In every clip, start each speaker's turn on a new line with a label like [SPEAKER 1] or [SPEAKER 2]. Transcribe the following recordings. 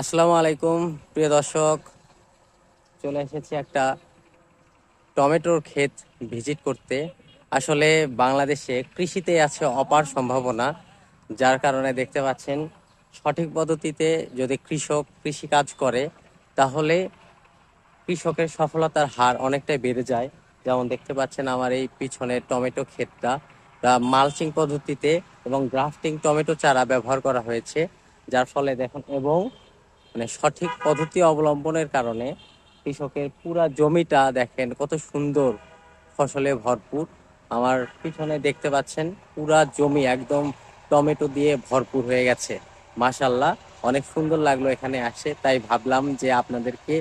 [SPEAKER 1] আসসালামু আলাইকুম, প্রিয় দর্শক। চলে এসেছি একটা টমেটোর ক্ষেত ভিজিট করতে। আসলে বাংলাদেশে কৃষিতে আছে অপার সম্ভাবনা, যার কারণে দেখতে পাচ্ছেন সঠিক পদ্ধতিতে যদি কৃষক কৃষিকাজ করে, তাহলে কৃষকের সফলতার হার অনেকটাই বেড়ে যায়। যেমন দেখতে পাচ্ছেন আমার এই পিছনে টমেটো ক্ষেতটা। মালচিং পদ্ধতিতে এবং গ্রাফটিং টমেটো চারা ব্যবহার করা হয়েছে, যার ফলে দেখুন, এবং মানে সঠিক পদ্ধতি অবলম্বনের কারণে কৃষকের পুরা জমিটা দেখেন কত সুন্দর ফসলে ভরপুর। আমার পিছনে দেখতে পাচ্ছেন পুরা জমি একদম টমেটো দিয়ে ভরপুর হয়ে গেছে। মাশাল্লাহ অনেক সুন্দর লাগল এখানে আসে, তাই ভাবলাম যে আপনাদেরকে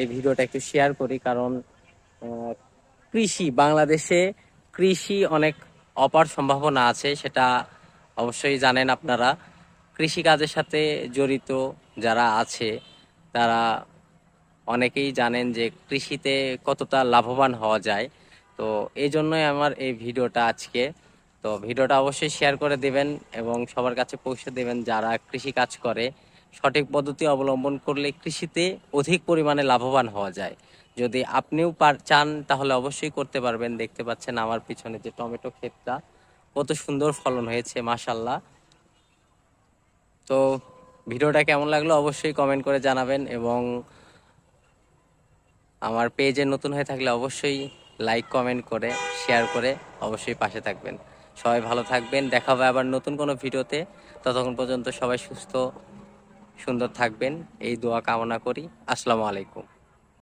[SPEAKER 1] এই ভিডিওটা একটু শেয়ার করি, কারণ কৃষি, বাংলাদেশে কৃষি অনেক অপার সম্ভাবনা আছে, সেটা অবশ্যই জানেন আপনারা। কৃষি কাজের সাথে জড়িত যারা আছে, তারা অনেকেই জানেন যে কৃষিতে কতটা লাভবান হওয়া যায়। তো এই জন্যই আমার এই ভিডিওটা আজকে। তো ভিডিওটা অবশ্যই শেয়ার করে দেবেন এবং সবার কাছে পৌঁছে দেবেন যারা কৃষি কাজ করে। সঠিক পদ্ধতি অবলম্বন করলে কৃষিতে অধিক পরিমাণে লাভবান হওয়া যায়। যদি আপনিও পার, চান, তাহলে অবশ্যই করতে পারবেন। দেখতে পাচ্ছেন আমার পিছনে যে টমেটো ক্ষেতটা, কত সুন্দর ফলন হয়েছে মাশাল্লাহ তো ভিডিওটা কেমন লাগল অবশ্যই কমেন্ট করে জানাবেন এবং আমার পেজে নতুন হয়ে থাকলে অবশ্যই লাইক কমেন্ট করে শেয়ার করে অবশ্যই পাশে থাকবেন। সবাই ভালো থাকবেন, দেখা হবে আবার নতুন কোনো ভিডিওতে। ততক্ষণ পর্যন্ত সবাই সুস্থ, সুন্দর থাকবেন। এই দোয়া কামনা করি। আসসালামু আলাইকুম।